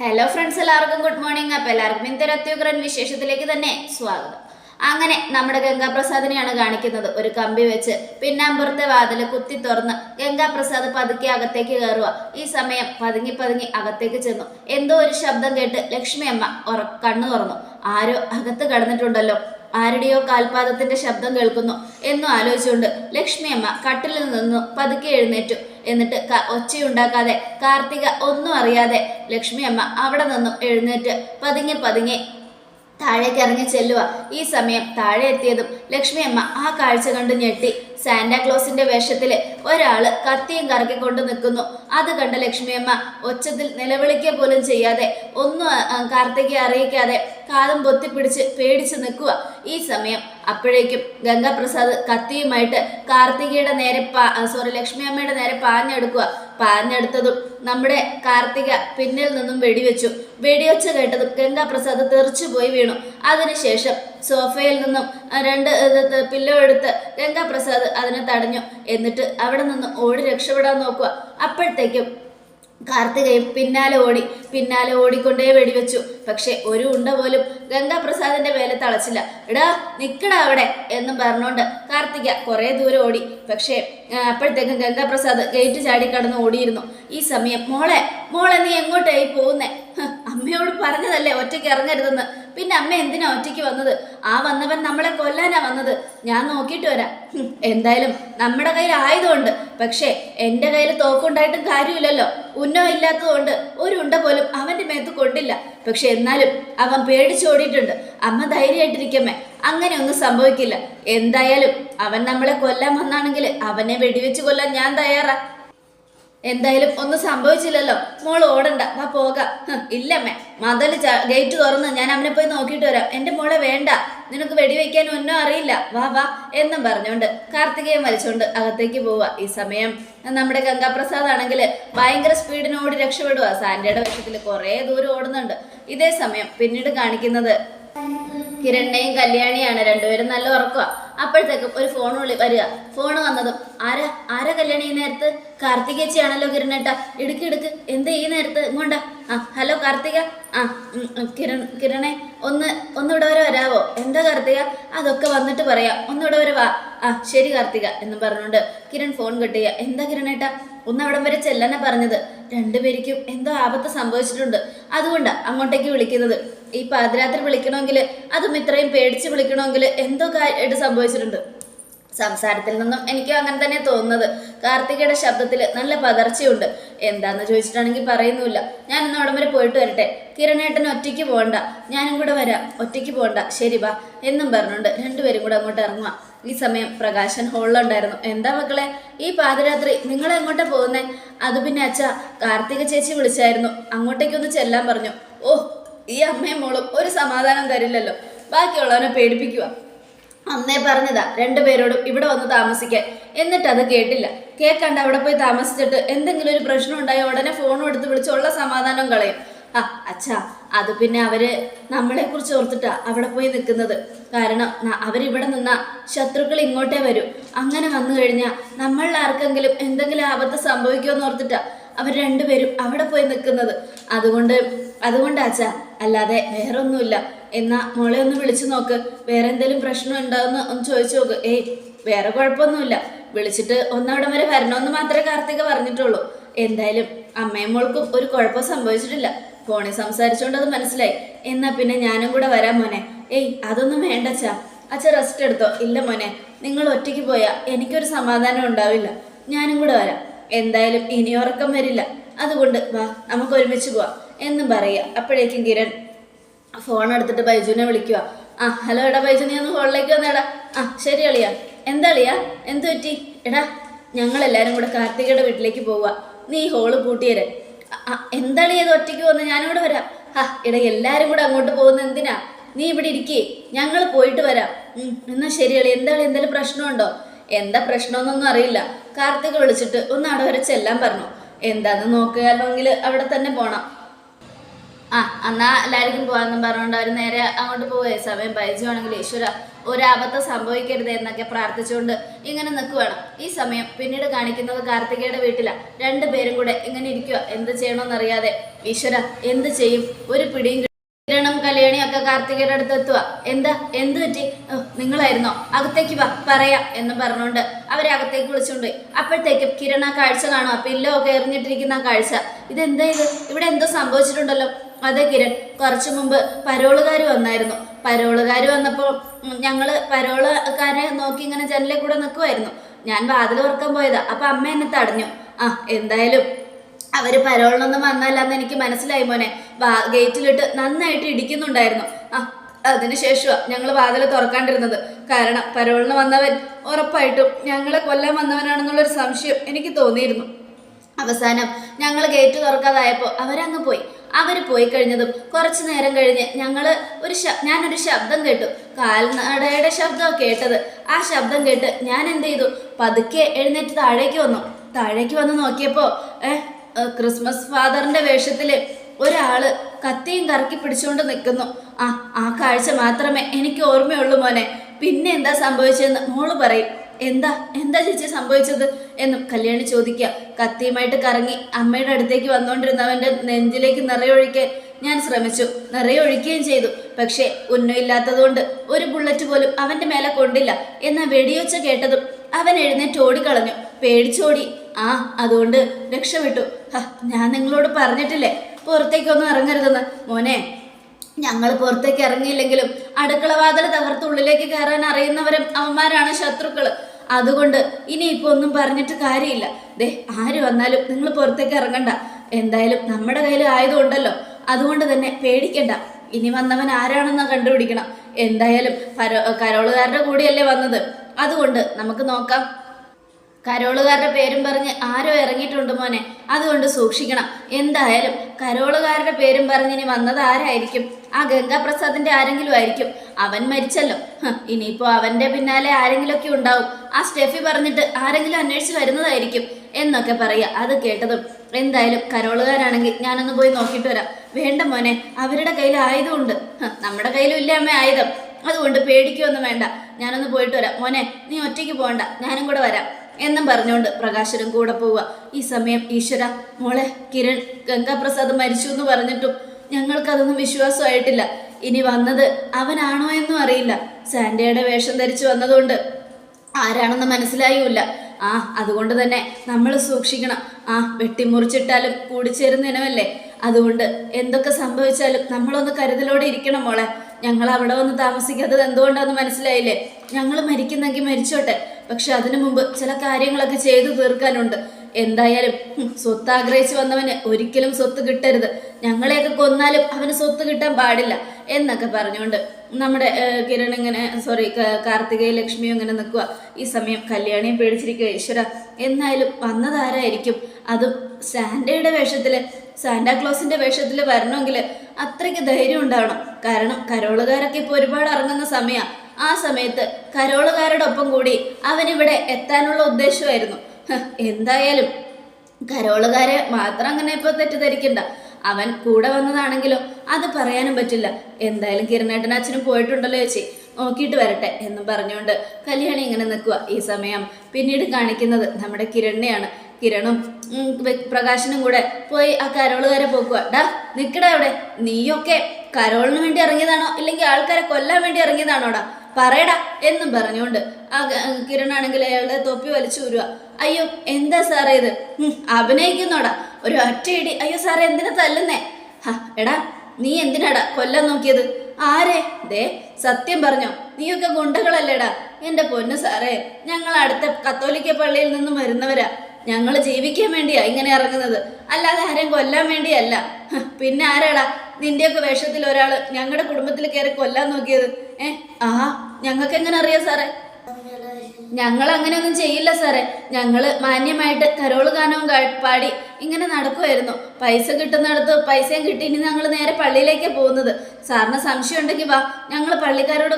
Hello friends എല്ലാവർക്കും good morning അപ്പോൾ എല്ലാവർക്കും ഇന്നത്തെ അത്യുഗ്രൻ വിശേഷത്തിലേക്ക് തന്നെ സ്വാഗതം. അങ്ങനെ നമ്മുടെ ഗംഗാപ്രസാദിനെയാണ് കാണിക്കുന്നത്. ഒരു കമ്പി വെച്ച് പിന്നാമ്പുറത്തെ വാതിൽ കുത്തി തുറന്ന് ഗംഗാപ്രസാദ് പതുക്കെ അകത്തേക്ക് കയറുക. ഈ സമയം പതുങ്ങി പതുങ്ങി അകത്തേക്ക് ചെന്നു. എന്തോ ഒരു ശബ്ദം കേട്ട് ലക്ഷ്മി അമ്മ ഉറ കണ്ണു തുറന്നു. ആരോ അകത്ത് കടന്നിട്ടുണ്ടല്ലോ. ആരുടെയോ കാൽപാദത്തിന്റെ ശബ്ദം കേൾക്കുന്നു. എന്നും ആലോചിച്ചുകൊണ്ട് ലക്ഷ്മി അമ്മ കട്ടിലിൽ നിന്നു പതുക്കെ എഴുന്നേറ്റു. എന്നിട്ട് ഒച്ചയുണ്ടാക്കാതെ കാർത്തിക ഒന്നും അറിയാതെ ലക്ഷ്മി അമ്മ അവിടെ നിന്നും എഴുന്നേറ്റ് പതുങ്ങി പതുങ്ങി താഴേക്ക് ഇറങ്ങി ചെല്ലുക ഈ സമയം താഴെ എത്തിയതും ലക്ഷ്മി അമ്മ ആ കാഴ്ച കണ്ട് ഞെട്ടി. സാന്റാക്ലോസിന്റെ വേഷത്തിൽ ഒരാൾ കത്തിയും കറക്കിക്കൊണ്ട് നിൽക്കുന്നു. അത് കണ്ട ലക്ഷ്മിയമ്മ ഒച്ചത്തിൽ നിലവിളിക്കുക പോലും ചെയ്യാതെ ഒന്നും കാർത്തികയെ അറിയിക്കാതെ കാതും പൊത്തിപ്പിടിച്ച് പേടിച്ച് നിൽക്കുക. ഈ സമയം അപ്പോഴേക്കും ഗംഗാപ്രസാദ് കത്തിയുമായിട്ട് കാർത്തികയുടെ നേരെ പാ സോറി ലക്ഷ്മിയമ്മയുടെ നേരെ പാഞ്ഞെടുക്കുക. പാഞ്ഞെടുത്തതും നമ്മുടെ കാർത്തിക പിന്നിൽ നിന്നും വെടിവെച്ചു. വെടിവെച്ച് കേട്ടതും ഗംഗാപ്രസാദ് തെറിച്ചു പോയി വീണു. അതിനുശേഷം സോഫയിൽ നിന്നും രണ്ട് പില്ലോ എടുത്ത് ഗംഗാപ്രസാദ് അതിനെ തടഞ്ഞു. എന്നിട്ട് അവിടെ നിന്ന് ഓടി രക്ഷപ്പെടാൻ നോക്കുക. അപ്പോഴത്തേക്കും കാർത്തികയും പിന്നാലെ ഓടി പിന്നാലെ ഓടിക്കൊണ്ടേ വെടിവെച്ചു. പക്ഷെ ഒരു ഉണ്ട പോലും ഗംഗാപ്രസാദിന്റെ വേല തളച്ചില്ല. എടാ നിക്കടാ അവിടെ എന്നും പറഞ്ഞുകൊണ്ട് കാർത്തിക കുറെ ദൂരം ഓടി. പക്ഷേ അപ്പോഴത്തേക്കും ഗംഗാപ്രസാദ് ഗേറ്റ് ചാടി കടന്ന് ഓടിയിരുന്നു. ഈ സമയം മോളെ മോളെ നീ എങ്ങോട്ടായി പോകുന്നേ? അമ്മയോട് പറഞ്ഞതല്ലേ ഒറ്റയ്ക്ക് ഇറങ്ങരുതെന്ന്. പിന്നെ അമ്മ എന്തിനാ ഒറ്റയ്ക്ക് വന്നത്? ആ വന്നവൻ നമ്മളെ കൊല്ലാനാ വന്നത്. ഞാൻ നോക്കിയിട്ട് വരാം. എന്തായാലും നമ്മുടെ കയ്യിൽ ആയതുകൊണ്ട്. പക്ഷേ എന്റെ കയ്യിൽ തോക്കുണ്ടായിട്ടും കാര്യമില്ലല്ലോ. ഉന്നം ഇല്ലാത്തതുകൊണ്ട് ഒരു ഉണ്ട പോലും അവന്റെ മേത്ത് കൊണ്ടില്ല. പക്ഷെ എന്നാലും അവൻ പേടിച്ചോടിയിട്ടുണ്ട് അമ്മ ധൈര്യമായിട്ടിരിക്കമ്മേ. അങ്ങനെ ഒന്നും സംഭവിക്കില്ല. എന്തായാലും അവൻ നമ്മളെ കൊല്ലാൻ വന്നാണെങ്കിൽ അവനെ വെടിവെച്ച് കൊല്ലാൻ ഞാൻ തയ്യാറാ. എന്തായാലും ഒന്നും സംഭവിച്ചില്ലല്ലോ. മോൾ ഓടണ്ട. വാ പോകാം. ഇല്ലമ്മേ. മതൽ ഗേറ്റ് തുറന്ന് ഞാൻ അവനെ പോയി നോക്കിയിട്ട് വരാം. എന്റെ മോളെ വേണ്ട. നിനക്ക് വെടിവെക്കാൻ ഒന്നും അറിയില്ല. വാ വാ എന്നും പറഞ്ഞുകൊണ്ട് കാർത്തികയെ വലിച്ചുകൊണ്ട് അകത്തേക്ക് പോവുക ഈ സമയം നമ്മുടെ ഗംഗാപ്രസാദ് ആണെങ്കിൽ ഭയങ്കര സ്പീഡിനോടി രക്ഷപ്പെടുക സാൻഡയുടെ വിഷയത്തിൽ കുറേ ദൂരം ഓടുന്നുണ്ട്. ഇതേ സമയം പിന്നീട് കാണിക്കുന്നത് കിരണിനെയും കല്യാണിയാണ് രണ്ടുപേരും നല്ല ഉറക്കുക അപ്പോഴത്തേക്കും ഒരു ഫോൺ വിളി വരിക. ഫോൺ വന്നതും ആര ആര കല്യാണി ഈ നേരത്ത്? കാർത്തികേച്ചിയാണല്ലോ കിരണേട്ട. ഇടുക്കി ഇടുക്ക്. എന്ത് ഈ നേരത്ത്? ഇങ്ങോട്ടാ ആ ഹലോ കാർത്തിക. ആ കിരൺ കിരണെ ഒന്ന് ഒന്നിവിടെ വരെ വരാവോ? എന്താ കാർത്തിക? അതൊക്കെ വന്നിട്ട് പറയാം. ഒന്നിവിടെ വരെ വാ. ആ ശരി കാർത്തിക എന്ന് പറഞ്ഞുകൊണ്ട് കിരൺ ഫോൺ കട്ട് ചെയ്യുക എന്താ കിരണേട്ട? ഒന്ന് അവിടെ വരെ ചെല്ലനെ പറഞ്ഞത്. രണ്ടുപേർക്കും എന്തോ ആപത്ത് സംഭവിച്ചിട്ടുണ്ട്. അതുകൊണ്ട് അങ്ങോട്ടേക്ക് വിളിക്കുന്നത്. ഈ പാതിരാത്രി വിളിക്കണമെങ്കിൽ അതും ഇത്രയും പേടിച്ച് വിളിക്കണമെങ്കിൽ എന്തോ കാര്യമായിട്ട് സംഭവിച്ചിട്ടുണ്ട്. സംസാരത്തിൽ നിന്നും എനിക്ക് അങ്ങനെ തന്നെ തോന്നുന്നത്. കാർത്തികയുടെ ശബ്ദത്തിൽ നല്ല പതർച്ചയുണ്ട്. എന്താന്ന് ചോദിച്ചിട്ടാണെങ്കിൽ പറയുന്നില്ല ഞാൻ ഇന്ന് അവിടം വരെ പോയിട്ട് വരട്ടെ. കിരണേട്ടൻ ഒറ്റയ്ക്ക് പോകണ്ട ഞാനും കൂടെ വരാം. ഒറ്റയ്ക്ക് പോകണ്ട ശരി വാ. എന്നും പറഞ്ഞുകൊണ്ട് രണ്ടുപേരും കൂടെ അങ്ങോട്ട് ഇറങ്ങുക ഈ സമയം പ്രകാശൻ ഹോളിലുണ്ടായിരുന്നു. എന്താ മക്കളെ? ഈ പാതിരാത്രി നിങ്ങൾ എങ്ങോട്ടാ പോകുന്നേ? അത് പിന്നെ അച്ഛ കാർത്തിക ചേച്ചി വിളിച്ചായിരുന്നു. അങ്ങോട്ടേക്കൊന്ന് ചെല്ലാൻ പറഞ്ഞു. ഓ ഈ അമ്മയും മോളും ഒരു സമാധാനം തരില്ലല്ലോ. ബാക്കിയുള്ളവനെ പേടിപ്പിക്കുക അന്നേ പറഞ്ഞതാ രണ്ടുപേരോടും ഇവിടെ വന്ന് താമസിക്കാൻ. എന്നിട്ട് അത് കേട്ടില്ല കേൾക്കാണ്ട് അവിടെ പോയി താമസിച്ചിട്ട് എന്തെങ്കിലും ഒരു പ്രശ്നം ഉണ്ടായി ഉടനെ ഫോണും എടുത്ത് വിളിച്ചുള്ള സമാധാനം കളയും. ആ അച്ഛാ അത് പിന്നെ അവർ നമ്മളെ കുറിച്ച് ഓർത്തിട്ടാ അവിടെ പോയി നിൽക്കുന്നത്. കാരണം അവരിവിടെ നിന്നാ ശത്രുക്കൾ ഇങ്ങോട്ടേ വരും. അങ്ങനെ വന്നു കഴിഞ്ഞാൽ നമ്മളിൽ ആർക്കെങ്കിലും എന്തെങ്കിലും ആപത്ത് സംഭവിക്കുമെന്ന് ഓർത്തിട്ടാ അവർ രണ്ടുപേരും അവിടെ പോയി നിൽക്കുന്നത്. അതുകൊണ്ട് അതുകൊണ്ട് അച്ഛാ അല്ലാതെ വേറൊന്നുമില്ല. എന്നാ മോളെ ഒന്ന് വിളിച്ചു നോക്ക്. വേറെ എന്തെങ്കിലും പ്രശ്നം ഉണ്ടാവുന്ന ഒന്ന് ചോദിച്ചു നോക്ക്. ഏയ് വേറെ കുഴപ്പമൊന്നുമില്ല. വിളിച്ചിട്ട് ഒന്നവിടം വരെ വരണമെന്ന് മാത്രമേ കാർത്തിക പറഞ്ഞിട്ടുള്ളൂ. എന്തായാലും അമ്മയും മോൾക്കും ഒരു കുഴപ്പം സംഭവിച്ചിട്ടില്ല. ഫോണിൽ സംസാരിച്ചുകൊണ്ട് അത് മനസ്സിലായി. എന്നാ പിന്നെ ഞാനും കൂടെ വരാം മോനെ. ഏയ് അതൊന്നും വേണ്ട അച്ഛാ. അച്ഛ റെസ്റ്റ് എടുത്തോ. ഇല്ല മോനെ. നിങ്ങൾ ഒറ്റയ്ക്ക് പോയാൽ എനിക്കൊരു സമാധാനം ഉണ്ടാവില്ല. ഞാനും കൂടെ വരാം. എന്തായാലും ഇനി ഉറക്കം വരില്ല. അതുകൊണ്ട് വാ നമുക്ക് ഒരുമിച്ച് പോവാം. എന്നും പറയുക. അപ്പോഴേക്കും കിരൺ ഫോൺ എടുത്തിട്ട് ബൈജുവിനെ വിളിക്കുക ആ ഹലോ എടാ ബൈജു നീ ഒന്ന് ഹോളിലേക്ക് വന്നേടാ. ആ ശരി അളിയാ. എന്താ അളിയാ? എന്ത് പറ്റി? എടാ ഞങ്ങളെല്ലാവരും കൂടെ കാർത്തികയുടെ വീട്ടിലേക്ക് പോവുക നീ ഹോൾ പൂട്ടിയരെ. എന്താ അളിയാ ഇത് ഒറ്റയ്ക്ക് വന്ന്? ഞാനിവിടെ വരാം. ഹാ എടാ എല്ലാരും കൂടെ അങ്ങോട്ട് പോകുന്ന എന്തിനാ? നീ ഇവിടെ ഇരിക്കേ. ഞങ്ങൾ പോയിട്ട് വരാം. ഉം, എന്നാ ശരി അളി എന്താ അളി എന്തെങ്കിലും പ്രശ്നമുണ്ടോ? എന്താ പ്രശ്നമൊന്നൊന്നും അറിയില്ല. കാർത്തിക വിളിച്ചിട്ട് ഒന്ന് അവിടെ വരെ ചെല്ലാൻ പറഞ്ഞു. എന്താന്ന് നോക്കുകയാണെങ്കിൽ അവിടെ തന്നെ പോണം. ആ എന്നാ എല്ലാവർക്കും പോകാമെന്നും പറഞ്ഞുകൊണ്ട് അവർ നേരെ അങ്ങോട്ട് പോവേ സമയം പരിചയമാണെങ്കിൽ ഈശ്വര ഒരു അബദ്ധം സംഭവിക്കരുത് എന്നൊക്കെ പ്രാർത്ഥിച്ചുകൊണ്ട് ഇങ്ങനെ നിൽക്കുവാണ്. ഈ സമയം പിന്നീട് കാണിക്കുന്നത് കാർത്തികയുടെ വീട്ടിലാണ് രണ്ടുപേരും കൂടെ ഇങ്ങനെ ഇരിക്കുക എന്ത് ചെയ്യണമെന്നറിയാതെ ഈശ്വര എന്ത് ചെയ്യും? ഒരു പിടിയും കിരണം കല്യാണിയും ഒക്കെ കാർത്തികയുടെ അടുത്ത് എത്തുക എന്താ? എന്ത് പറ്റി? നിങ്ങളായിരുന്നോ? അകത്തേക്ക് വാ പറയാ എന്ന് പറഞ്ഞുകൊണ്ട് അവരെ അകത്തേക്ക് വിളിച്ചുകൊണ്ട്. അപ്പോഴത്തേക്കും കിരണ കാഴ്ച കാണുക പില്ലോ ഒക്കെ എറിഞ്ഞിട്ടിരിക്കുന്ന കാഴ്ച. ഇതെന്താ ഇത്? ഇവിടെ എന്തോ സംഭവിച്ചിട്ടുണ്ടല്ലോ. അതെ കിരൺ കുറച്ചു മുമ്പ് പരോളുകാർ വന്നായിരുന്നു. പരോളുകാർ വന്നപ്പോൾ ഞങ്ങൾ പരോളുകാരെ നോക്കി ഇങ്ങനെ ജനലിൽ കൂടെ നിൽക്കുമായിരുന്നു ഞാൻ വാതിൽ ഉറക്കാൻ പോയതാ. അപ്പൊ അമ്മ എന്നെ തടഞ്ഞു. ആ എന്തായാലും അവർ പരോളിനൊന്നും വന്നല്ലാന്ന് എനിക്ക് മനസ്സിലായി മോനെ. ഗേറ്റിലിട്ട് നന്നായിട്ട് ഇടിക്കുന്നുണ്ടായിരുന്നു. ആ അതിനുശേഷമാണ് ഞങ്ങൾ വാതിൽ തുറക്കാണ്ടിരുന്നത്. കാരണം പരോളിന് വന്നവൻ ഉറപ്പായിട്ടും ഞങ്ങളെ കൊല്ലാൻ വന്നവനാണെന്നുള്ളൊരു സംശയം എനിക്ക് തോന്നിയിരുന്നു. അവസാനം ഞങ്ങൾ ഗേറ്റ് തുറക്കാതായപ്പോൾ അവരങ്ങ് പോയി. അവർ പോയി കഴിഞ്ഞതും കുറച്ച് നേരം കഴിഞ്ഞ് ഞങ്ങൾ ഒരു ഞാനൊരു ശബ്ദം കേട്ടു. കാൽനടയുടെ ശബ്ദമാണ് കേട്ടത്. ആ ശബ്ദം കേട്ട് ഞാൻ എന്ത് ചെയ്തു? പതുക്കെ എഴുന്നേറ്റ് താഴേക്ക് വന്നു. താഴേക്ക് വന്ന് നോക്കിയപ്പോൾ ഏഹ് ക്രിസ്മസ് ഫാദറിന്റെ വേഷത്തിൽ ഒരാൾ കത്തിയും കറക്കി പിടിച്ചുകൊണ്ട് നിൽക്കുന്നു ആ ആ കാഴ്ച മാത്രമേ എനിക്ക് ഓർമ്മയുള്ളൂ മോനെ. പിന്നെ എന്താ സംഭവിച്ചതെന്ന് മോൾ പറയും. എന്താ എന്താ ചേച്ചി സംഭവിച്ചത് എന്നും കല്യാണി ചോദിക്കുക. കത്തിയുമായിട്ട് കറങ്ങി അമ്മയുടെ അടുത്തേക്ക് വന്നുകൊണ്ടിരുന്നവന്റെ നെഞ്ചിലേക്ക് നിറയൊഴിക്കാൻ ഞാൻ ശ്രമിച്ചു. നിറയൊഴിക്കുകയും ചെയ്തു. പക്ഷേ ഉന്നമില്ലാത്തതുകൊണ്ട് ഒരു ബുള്ളറ്റ് പോലും അവന്റെ മേലെ കൊണ്ടില്ല. എന്ന വെടിയൊച്ച കേട്ടതും അവൻ എഴുന്നേറ്റ് ഓടിക്കളഞ്ഞു. പേടിച്ചോടി ആ അതുകൊണ്ട് രക്ഷപ്പെട്ടു. ഞാൻ നിങ്ങളോട് പറഞ്ഞിട്ടില്ലേ? പുറത്തേക്കൊന്നും ഇറങ്ങരുതെന്ന്. മോനെ ഞങ്ങൾ പുറത്തേക്ക് ഇറങ്ങിയില്ലെങ്കിലും അടുക്കളവാതിൽ തകർത്ത് ഉള്ളിലേക്ക് കയറാൻ അറിയുന്നവരും അവന്മാരാണ് ശത്രുക്കൾ അതുകൊണ്ട് ഇനി ഇപ്പൊ ഒന്നും പറഞ്ഞിട്ട് കാര്യമില്ല. ദേ ആര് വന്നാലും നിങ്ങൾ പുറത്തേക്ക് ഇറങ്ങണ്ട. എന്തായാലും നമ്മുടെ കയ്യിൽ ആയതുകൊണ്ടല്ലോ അതുകൊണ്ട് തന്നെ പേടിക്കണ്ട. ഇനി വന്നവൻ ആരാണെന്ന് കണ്ടുപിടിക്കണം. എന്തായാലും കരോളുകാരുടെ കൂടെയല്ലേ വന്നത്. അതുകൊണ്ട് നമുക്ക് നോക്കാം. കരോളുകാരുടെ പേരും പറഞ്ഞ് ആരോ ഇറങ്ങിയിട്ടുണ്ട് മോനെ. അതുകൊണ്ട് സൂക്ഷിക്കണം. എന്തായാലും കരോളുകാരുടെ പേരും പറഞ്ഞ് ഇനി വന്നത് ആരായിരിക്കും? ആ ഗംഗാപ്രസാദിന്റെ ആരെങ്കിലും ആയിരിക്കും. അവൻ മരിച്ചല്ലോ. ഇനിയിപ്പോ അവന്റെ പിന്നാലെ ആരെങ്കിലുമൊക്കെ ഉണ്ടാവും. ആ സ്റ്റെഫി പറഞ്ഞിട്ട് ആരെങ്കിലും അന്വേഷിച്ച് വരുന്നതായിരിക്കും എന്നൊക്കെ പറയാ. അത് കേട്ടതും എന്തായാലും കരോളുകാരാണെങ്കിൽ ഞാനൊന്ന് പോയി നോക്കിയിട്ട് വരാം. വേണ്ട മോനെ അവരുടെ കയ്യിൽ ആയുധമുണ്ട്. നമ്മുടെ കയ്യിലും ഇല്ല അമ്മ ആയുധം? അതുകൊണ്ട് പേടിക്കൊന്നും വേണ്ട. ഞാനൊന്ന് പോയിട്ട് വരാം. മോനെ നീ ഒറ്റയ്ക്ക് പോകണ്ട. ഞാനും കൂടെ വരാം. എന്നും പറഞ്ഞുകൊണ്ട് പ്രകാശനും കൂടെ പോവുക. ഈ സമയം ഈശ്വര മോളെ കിരൺ ഗംഗാപ്രസാദ് മരിച്ചു എന്ന് പറഞ്ഞിട്ടും ഞങ്ങൾക്കതൊന്നും വിശ്വാസമായിട്ടില്ല. ഇനി വന്നത് അവനാണോ എന്നും അറിയില്ല. സാൻഡയുടെ വേഷം ധരിച്ചു വന്നതുകൊണ്ട് ആരാണെന്ന് മനസ്സിലായൂല ആ അതുകൊണ്ട് തന്നെ നമ്മൾ സൂക്ഷിക്കണം. ആ വെട്ടിമുറിച്ചിട്ടാലും കൂടിച്ചേരുന്ന ഇനമല്ലേ? അതുകൊണ്ട് എന്തൊക്കെ സംഭവിച്ചാലും നമ്മളൊന്ന് കരുതലോടെ ഇരിക്കണം മോളെ. ഞങ്ങൾ അവിടെ വന്ന് താമസിക്കാത്തത് എന്തുകൊണ്ടാന്ന് മനസ്സിലായില്ലേ? ഞങ്ങൾ മരിക്കുന്നെങ്കിൽ മരിച്ചോട്ടെ. പക്ഷെ അതിനു മുമ്പ് ചില കാര്യങ്ങളൊക്കെ ചെയ്തു തീർക്കാനുണ്ട്. എന്തായാലും സ്വത്ത് ആഗ്രഹിച്ചു വന്നവന് ഒരിക്കലും സ്വത്ത് കിട്ടരുത്. ഞങ്ങളെയൊക്കെ കൊന്നാലും അവന് സ്വത്ത് കിട്ടാൻ പാടില്ല എന്നൊക്കെ പറഞ്ഞുകൊണ്ട് നമ്മുടെ കിരൺ ഇങ്ങനെ സോറി കാർത്തികയും ലക്ഷ്മിയും ഇങ്ങനെ നിൽക്കുക ഈ സമയം കല്യാണിയും പേടിച്ചിരിക്കുക ഈശ്വര. എന്നായാലും വന്നതാരായിരിക്കും അതും സാന്റയുടെ വേഷത്തിൽ സാന്റാക്ലോസിന്റെ വേഷത്തിൽ വരണമെങ്കിൽ അത്രയ്ക്ക് ധൈര്യം ഉണ്ടാവണം. കാരണം കരോളുകാരൊക്കെ ഇപ്പോൾ ഒരുപാട് ഇറങ്ങുന്ന സമയമാണ് ആ സമയത്ത് കരോളുകാരുടെ ഒപ്പം കൂടി അവനിവിടെ എത്താനുള്ള ഉദ്ദേശമായിരുന്നു. എന്തായാലും കരോളുകാരെ മാത്രം അങ്ങനെ ഇപ്പോൾ തെറ്റിദ്ധരിക്കണ്ട. അവൻ കൂടെ വന്നതാണെങ്കിലും അത് പറയാനും പറ്റില്ല. എന്തായാലും കിരണേട്ടൻ പോയിട്ടുണ്ടല്ലോ ചേച്ചി. നോക്കിയിട്ട് വരട്ടെ എന്ന് പറഞ്ഞുകൊണ്ട് കല്യാണി ഇങ്ങനെ നിൽക്കുക ഈ സമയം പിന്നീട് കാണിക്കുന്നത് നമ്മുടെ കിരണിനെയാണ് കിരണും പ്രകാശനും കൂടെ പോയി ആ കരോളുകാരെ പോക്കുക ഡാ നിൽക്കടാ അവിടെ. നീയൊക്കെ കരോളിന് വേണ്ടി ഇറങ്ങിയതാണോ? ഇല്ലെങ്കിൽ ആൾക്കാരെ കൊല്ലാൻ വേണ്ടി ഇറങ്ങിയതാണോടാ? പറയടാ എന്നും പറഞ്ഞുകൊണ്ട്. കിരണാണെങ്കിൽ അയാളുടെ തൊപ്പി വലിച്ചു ഊരുക അയ്യോ എന്താ സാറേ ഇത്? അഭിനയിക്കുന്നോടാ. ഒരു ഒറ്റയിടി. അയ്യോ സാറേ എന്തിനാ തല്ലുന്നേ? എടാ നീ എന്തിനാടാ കൊല്ലം നോക്കിയത്? ആരെ? ദേ സത്യം പറഞ്ഞോ. നീയൊക്കെ ഗുണ്ടകളല്ലേടാ. എന്റെ പൊന്നു സാറേ ഞങ്ങൾ അടുത്ത കത്തോലിക്ക പള്ളിയിൽ നിന്നും വരുന്നവരാ. ഞങ്ങൾ ജീവിക്കാൻ വേണ്ടിയാ ഇങ്ങനെ ഇറങ്ങുന്നത്. അല്ലാതെ ആരെയും കൊല്ലാൻ വേണ്ടിയല്ല. പിന്നെ ആരാടാ? നിന്റെയൊക്കെ വേഷത്തിൽ ഒരാൾ ഞങ്ങളുടെ കുടുംബത്തിൽ കയറി കൊല്ലാൻ നോക്കിയത്. ഏ? ആ ഞങ്ങൾക്ക് എങ്ങനെ അറിയാം സാറേ? ഞങ്ങൾ അങ്ങനെയൊന്നും ചെയ്യില്ല സാറേ. ഞങ്ങൾ മാന്യമായിട്ട് കരോൾ ഗാനവും പാടി ഇങ്ങനെ നടക്കുമായിരുന്നു പൈസ കിട്ടുന്നിടത്ത് പൈസയും കിട്ടി ഇനി ഞങ്ങൾ നേരെ പള്ളിയിലേക്കാണ് പോകുന്നത്. സാറിന് സംശയം ഉണ്ടെങ്കിൽ വാ ഞങ്ങൾ പള്ളിക്കാരോട്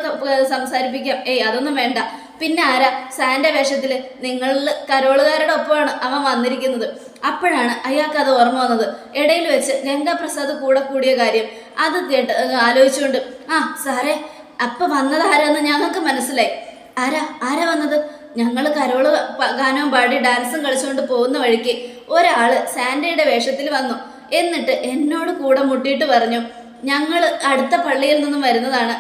സംസാരിപ്പിക്കാം. ഏയ് അതൊന്നും വേണ്ട. പിന്നെ ആരാ? സാന്റെ വേഷത്തിൽ നിങ്ങളിൽ കരോളുകാരുടെ ഒപ്പമാണ് അവൻ വന്നിരിക്കുന്നത്. അപ്പോഴാണ് അയാൾക്ക് അത് ഓർമ്മ വന്നത്. ഇടയിൽ വെച്ച് ഗംഗാപ്രസാദ് കൂടെ കൂടിയ കാര്യം അത് കേട്ട് ആലോചിച്ചുകൊണ്ട് ആ സാറേ അപ്പം വന്നത് ആരാന്ന് ഞങ്ങൾക്ക് മനസ്സിലായി. ആരാ? ആരാ വന്നത്? ഞങ്ങൾ കരോൾ ഗാനവും പാടി ഡാൻസും കളിച്ചുകൊണ്ട് പോകുന്ന വഴിക്ക് ഒരാൾ സാൻഡയുടെ വേഷത്തിൽ വന്നു. എന്നിട്ട് എന്നോട് കൂടെ മുട്ടിയിട്ട് പറഞ്ഞു ഞങ്ങൾ അടുത്ത പള്ളിയിൽ നിന്നും വരുന്നതാണ്.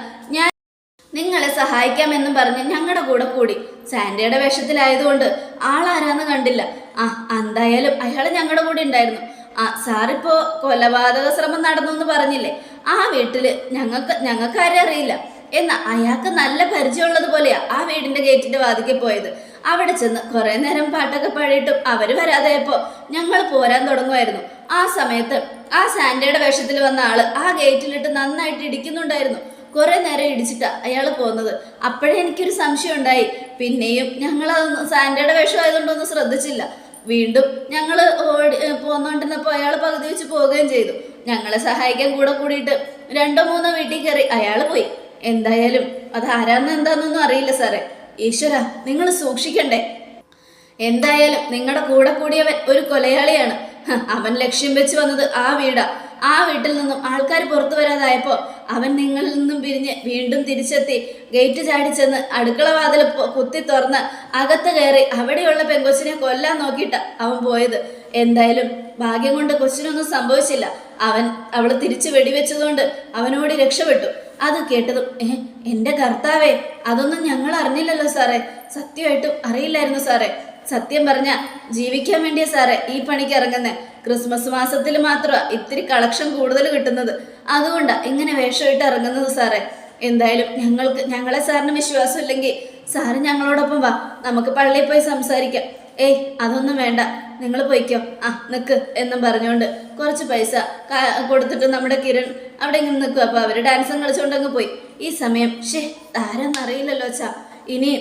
നിങ്ങളെ സഹായിക്കാമെന്നും പറഞ്ഞ് ഞങ്ങളുടെ കൂടെ കൂടി. സാൻഡയുടെ വേഷത്തിലായതുകൊണ്ട് ആളാരാന്ന് കണ്ടില്ല. ആ എന്തായാലും അയാൾ ഞങ്ങളുടെ കൂടെ ഉണ്ടായിരുന്നു. ആ സാറിപ്പോ കൊലപാതക ശ്രമം നടന്നു എന്ന് പറഞ്ഞില്ലേ? ആ വീട്ടിൽ ഞങ്ങൾക്ക് ഞങ്ങൾക്ക് ആരും അറിയില്ല. എന്നാ അയാൾക്ക് നല്ല പരിചയമുള്ളത് പോലെയാ ആ വീടിന്റെ ഗേറ്റിന്റെ വാതിക്ക് പോയത്. അവിടെ ചെന്ന് കുറെ നേരം പാട്ടൊക്കെ പാടിയിട്ടും അവർ വരാതായപ്പോ ഞങ്ങൾ പോരാൻ തുടങ്ങുമായിരുന്നു ആ സമയത്ത് ആ സാൻഡയുടെ വേഷത്തിൽ വന്ന ആൾ ആ ഗേറ്റിലിട്ട് നന്നായിട്ട് ഇടിക്കുന്നുണ്ടായിരുന്നു. കുറെ നേരം ഇടിച്ചിട്ടാ അയാൾ പോകുന്നത് അപ്പോഴേ എനിക്കൊരു സംശയം ഉണ്ടായി പിന്നെയും ഞങ്ങൾ സാൻഡയുടെ വേഷം ആയതുകൊണ്ടൊന്നും ശ്രദ്ധിച്ചില്ല. വീണ്ടും ഞങ്ങൾ ഓടി പോന്നോണ്ടിരുന്നപ്പോൾ അയാൾ പകുതി വെച്ച് പോവുകയും ചെയ്തു. ഞങ്ങളെ സഹായിക്കാൻ കൂടെ കൂടിയിട്ട് രണ്ടോ മൂന്നോ വീട്ടിൽ കയറി അയാൾ പോയി. എന്തായാലും അത് ആരാന്ന് എന്താണെന്നൊന്നും അറിയില്ല സാറേ. ഈശ്വര നിങ്ങൾ സൂക്ഷിക്കണ്ടേ? എന്തായാലും നിങ്ങളുടെ കൂടെ കൂടിയവൻ ഒരു കൊലയാളിയാണ്. അവൻ ലക്ഷ്യം വെച്ച് വന്നത് ആ വീടാ. ആ വീട്ടിൽ നിന്നും ആൾക്കാർ പുറത്തു വരാതായപ്പോ അവൻ നിങ്ങളിൽ നിന്നും പിരിഞ്ഞ് വീണ്ടും തിരിച്ചെത്തി. ഗേറ്റ് ചാടി ചെന്ന് അടുക്കള വാതിൽ കുത്തി തുറന്ന് അകത്ത് കയറി അവിടെയുള്ള പെങ്കൊച്ചിനെ കൊല്ലാൻ നോക്കിയിട്ട് അവൻ പോയത്. എന്തായാലും ഭാഗ്യം കൊണ്ട് കൊച്ചിനൊന്നും സംഭവിച്ചില്ല. അവൻ അവളെ തിരിച്ചു വെടിവെച്ചതുകൊണ്ട് അവനോട് രക്ഷപ്പെട്ടു. അത് കേട്ടതും ഏ എന്റെ കർത്താവേ അതൊന്നും ഞങ്ങൾ അറിഞ്ഞില്ലല്ലോ സാറേ. സത്യമായിട്ടും അറിയില്ലായിരുന്നു സാറേ. സത്യം പറഞ്ഞ ജീവിക്കാൻ വേണ്ടിയാ സാറേ ഈ പണിക്ക് ഇറങ്ങുന്നത് ക്രിസ്മസ് മാസത്തിൽ മാത്രമാ ഇത്തിരി കളക്ഷൻ കൂടുതൽ കിട്ടുന്നത്. അതുകൊണ്ടാ ഇങ്ങനെ വേഷമായിട്ട് ഇറങ്ങുന്നത് സാറേ. എന്തായാലും ഞങ്ങൾക്ക് ഞങ്ങളെ സാറിന് വിശ്വാസം ഇല്ലെങ്കിൽ സാറ് ഞങ്ങളോടൊപ്പം വാ. നമുക്ക് പള്ളിയിൽ പോയി സംസാരിക്കാം. ഏയ് അതൊന്നും വേണ്ട. നിങ്ങൾ പോയിക്കോ. ആ നിക്ക് എന്നും പറഞ്ഞുകൊണ്ട് കുറച്ച് പൈസ കൊടുത്തിട്ട് നമ്മുടെ കിരൺ അവിടെ ഇങ്ങനെ നിൽക്കും അപ്പോൾ അവർ ഡാൻസും കളിച്ചുകൊണ്ട് അങ്ങ് പോയി. ഈ സമയം ഷേ ആരെന്ന് അറിയില്ലല്ലോ അച്ഛാ. ഇനി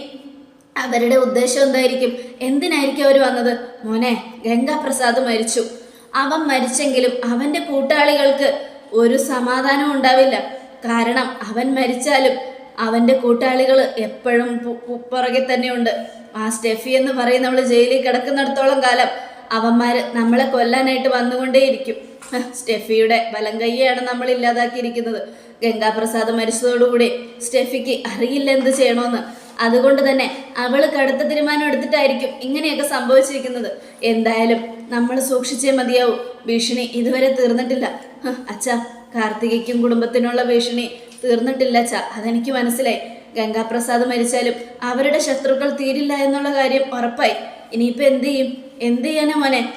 അവരുടെ ഉദ്ദേശം എന്തായിരിക്കും? എന്തിനായിരിക്കും അവർ വന്നത്? മോനെ ഗംഗാപ്രസാദ് മരിച്ചു. അവൻ മരിച്ചെങ്കിലും അവന്റെ കൂട്ടാളികൾക്ക് ഒരു സമാധാനവും ഉണ്ടാവില്ല. കാരണം അവൻ മരിച്ചാലും അവന്റെ കൂട്ടാളികൾ എപ്പോഴും പുറകെ തന്നെയുണ്ട്. ആ സ്റ്റെഫി എന്ന് പറയുന്നവൾ ജയിലിൽ കിടക്കുന്നിടത്തോളം കാലം അവന്മാർ നമ്മളെ കൊല്ലാനായിട്ട് വന്നുകൊണ്ടേയിരിക്കും. സ്റ്റെഫിയുടെ വലം കൈയാണ് നമ്മൾ ഇല്ലാതാക്കിയിരിക്കുന്നത്. ഗംഗാപ്രസാദ് മരിച്ചതോടുകൂടി സ്റ്റെഫിക്ക് അറിയില്ല എന്ത് ചെയ്യണമെന്ന് അതുകൊണ്ട് തന്നെ അവൾ കടുത്ത തീരുമാനം എടുത്തിട്ടായിരിക്കും ഇങ്ങനെയൊക്കെ സംഭവിച്ചിരിക്കുന്നത്. എന്തായാലും നമ്മൾ സൂക്ഷിച്ചേ മതിയാവും. ഭീഷണി ഇതുവരെ തീർന്നിട്ടില്ല. അച്ഛാ കാർത്തികയ്ക്കും കുടുംബത്തിനുള്ള ഭീഷണി തീർന്നിട്ടില്ല അച്ഛാ. അതെനിക്ക് മനസ്സിലായി. ഗംഗാപ്രസാദ് മരിച്ചാലും അവരുടെ ശത്രുക്കൾ തീരില്ല എന്നുള്ള കാര്യം ഉറപ്പായി. ഇനിയിപ്പോൾ എന്ത് ചെയ്യും? എന്ത് ചെയ്യാനാ മോനെ?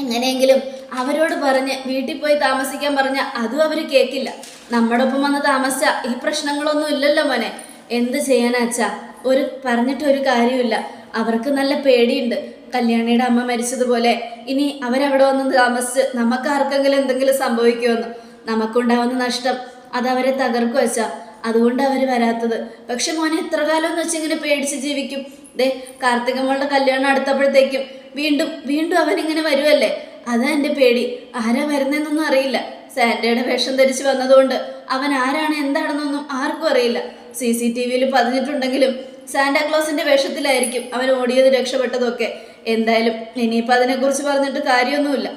എങ്ങനെയെങ്കിലും അവരോട് പറഞ്ഞ് വീട്ടിൽ പോയി താമസിക്കാൻ പറഞ്ഞ അതും അവർ കേൾക്കില്ല നമ്മുടെ ഒപ്പം വന്ന് താമസിച്ച ഈ പ്രശ്നങ്ങളൊന്നും ഇല്ലല്ലോ മോനെ. എന്ത് ചെയ്യാനാ അച്ഛാ? ഒരു പറഞ്ഞിട്ട് ഒരു കാര്യമില്ല അവർക്ക് നല്ല പേടിയുണ്ട്. കല്യാണിയുടെ അമ്മ മരിച്ചതുപോലെ. ഇനി അവരവിടെ വന്ന് താമസിച്ച് നമുക്ക് ആർക്കെങ്കിലും എന്തെങ്കിലും സംഭവിക്കുമെന്ന്. നമുക്കുണ്ടാവുന്ന നഷ്ടം അത് അവരെ തകർക്കും അച്ഛാ. അതുകൊണ്ട് അവർ വരാത്തത്. പക്ഷെ മോനെ എത്ര കാലം എന്ന് വെച്ച് ഇങ്ങനെ പേടിച്ച് ജീവിക്കും. ദേ കാർത്തികമ്മളുടെ കല്യാണം അടുത്തപ്പോഴത്തേക്കും വീണ്ടും വീണ്ടും അവനിങ്ങനെ വരുമല്ലേ അതാ എന്റെ പേടി. ആരാ വരുന്നതെന്നൊന്നും അറിയില്ല. സാൻഡയുടെ വേഷം ധരിച്ച് വന്നതുകൊണ്ട് അവൻ ആരാണ് എന്താണെന്നൊന്നും ആർക്കും അറിയില്ല. സി സി ടി വിയിൽ പതിഞ്ഞിട്ടുണ്ടെങ്കിലും സാന്റാക്ലോസിന്റെ വേഷത്തിലായിരിക്കും അവൻ ഓടിയത് രക്ഷപ്പെട്ടതൊക്കെ. എന്തായാലും ഇനിയിപ്പോൾ അതിനെക്കുറിച്ച് പറഞ്ഞിട്ട് കാര്യമൊന്നുമില്ല.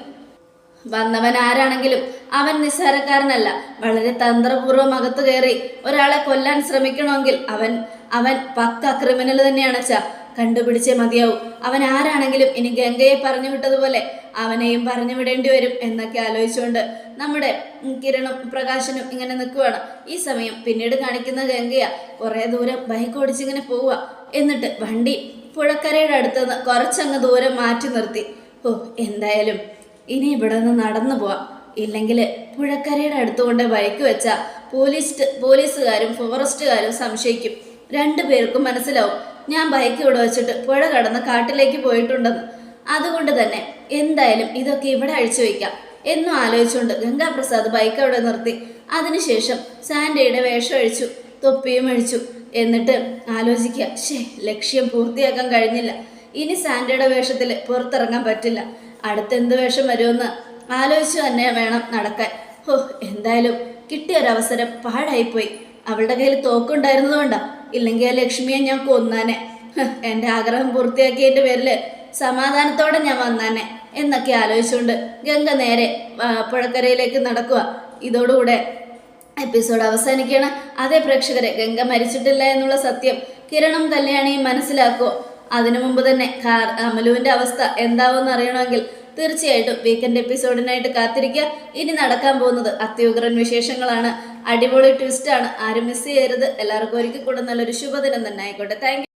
വന്നവൻ ആരാണെങ്കിലും അവൻ നിസ്സാരക്കാരനല്ല. വളരെ തന്ത്രപൂർവം അകത്ത് കയറി ഒരാളെ കൊല്ലാൻ ശ്രമിക്കണമെങ്കിൽ അവൻ അവൻ പക്ക ക്രിമിനൽ തന്നെയാണ് ച കണ്ടുപിടിച്ചേ മതിയാവും. അവൻ ആരാണെങ്കിലും ഇനി ഗംഗയെ പറഞ്ഞു വിട്ടതുപോലെ അവനെയും പറഞ്ഞു വിടേണ്ടി വരും എന്നൊക്കെ ആലോചിച്ചുകൊണ്ട് നമ്മുടെ കിരണം പ്രകാശനും ഇങ്ങനെ നിൽക്കുവാണ്. ഈ സമയം പിന്നീട് കാണിക്കുന്ന ഗംഗയ കുറേ ദൂരം ബൈക്ക് ഓടിച്ചിങ്ങനെ പോവുക. എന്നിട്ട് വണ്ടി പുഴക്കരയുടെ അടുത്തുനിന്ന് കുറച്ചങ്ങ് ദൂരം മാറ്റി നിർത്തി. ഓ എന്തായാലും ഇനി ഇവിടെ നിന്ന് നടന്നു പോവാം. ഇല്ലെങ്കിൽ പുഴക്കരയുടെ അടുത്തുകൊണ്ട് ബൈക്ക് വെച്ചാൽ പോലീസ് പോലീസുകാരും ഫോറസ്റ്റുകാരും സംശയിക്കും. രണ്ടു പേർക്കും മനസ്സിലാവും ഞാൻ ബൈക്ക് ഇവിടെ വെച്ചിട്ട് പുഴ കടന്ന് കാട്ടിലേക്ക് പോയിട്ടുണ്ടെന്ന്. അതുകൊണ്ട് തന്നെ എന്തായാലും ഇതൊക്കെ ഇവിടെ അഴിച്ചു വയ്ക്കാം എന്നും ആലോചിച്ചുകൊണ്ട് ഗംഗാപ്രസാദ് ബൈക്ക് അവിടെ നിർത്തി. അതിനുശേഷം സാൻഡയുടെ വേഷം അഴിച്ചു തൊപ്പിയും അഴിച്ചു. എന്നിട്ട് ആലോചിക്കുക ഷേ ലക്ഷ്യം പൂർത്തിയാക്കാൻ കഴിഞ്ഞില്ല. ഇനി സാൻഡയുടെ വേഷത്തിൽ പുറത്തിറങ്ങാൻ പറ്റില്ല. അടുത്തെന്ത് വേഷം വരുമെന്ന് ആലോചിച്ചു തന്നെ വേണം നടക്കാൻ. ഓ എന്തായാലും കിട്ടിയൊരവസരം പാഴായിപ്പോയി. അവളുടെ കയ്യിൽ തോക്കുണ്ടായിരുന്നതുകൊണ്ടാ ഇല്ലെങ്കിൽ ആ ലക്ഷ്മിയെ ഞാൻ കൊന്നാനെ. എന്റെ ആഗ്രഹം പൂർത്തിയാക്കിയതിന്റെ പേരിൽ സമാധാനത്തോടെ ഞാൻ വന്നാനെ. എന്നൊക്കെ ആലോചിച്ചുകൊണ്ട് ഗംഗ നേരെ പുഴക്കരയിലേക്ക് നടക്കുക. ഇതോടുകൂടെ എപ്പിസോഡ് അവസാനിക്കുകയാണ്. അതേ പ്രേക്ഷകരെ ഗംഗ മരിച്ചിട്ടില്ല എന്നുള്ള സത്യം കിരണം കല്യാണിയും മനസ്സിലാക്കുമോ അതിനു മുമ്പ് തന്നെ കാർ അമലുവിന്റെ അവസ്ഥ എന്താവെന്ന് അറിയണമെങ്കിൽ തീർച്ചയായിട്ടും വീക്കെൻഡ് എപ്പിസോഡിനായിട്ട് കാത്തിരിക്കുക. ഇനി നടക്കാൻ പോകുന്നത് അത്യുഗ്രൻ വിശേഷങ്ങളാണ്. അടിപൊളി ട്വിസ്റ്റാണ് ആരും മിസ് ചെയ്യരുത്. എല്ലാവർക്കും ഒരിക്കൽ കൂടെ നല്ലൊരു ശുഭദിനം തന്നെ ആയിക്കോട്ടെ. താങ്ക്